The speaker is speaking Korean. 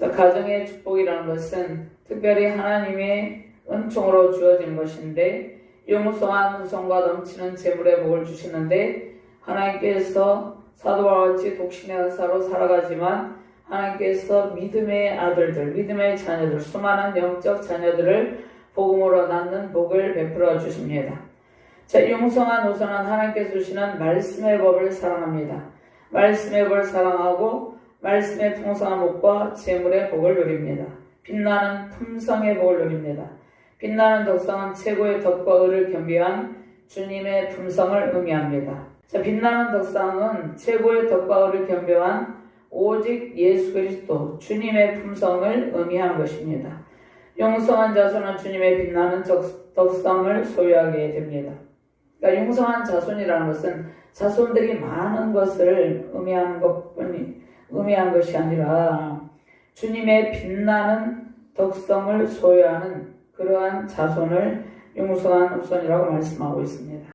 자, 가정의 축복이라는 것은 특별히 하나님의 은총으로 주어진 것인데 영성한 후성과 넘치는 재물의 복을 주시는데 하나님께서 사도와 같이 독신의 은사로 살아가지만 하나님께서 믿음의 아들들, 믿음의 자녀들, 수많은 영적 자녀들을 복음으로 낳는 복을 베풀어 주십니다. 자, 용성한 우선은 하나님께서 주시는 말씀의 법을 사랑합니다. 말씀의 법을 사랑하고 말씀의 풍성한 복과 재물의 복을 누립니다. 빛나는 품성의 복을 누립니다. 빛나는 덕성은 최고의 덕과 의를 겸비한 주님의 품성을 의미합니다. 자, 빛나는 덕상은 최고의 덕과 의를 겸비한 오직 예수 그리스도 주님의 품성을 의미하는 것입니다. 용성한 자손은 주님의 빛나는 적- 덕성을 소유하게 됩니다. 그러니까 용성한 자손이라는 것은 자손들이 많은 것을 의미하는 것 의미한 것이 아니라 주님의 빛나는 덕성을 소유하는 그러한 자손을 용성한 후손이라고 말씀하고 있습니다.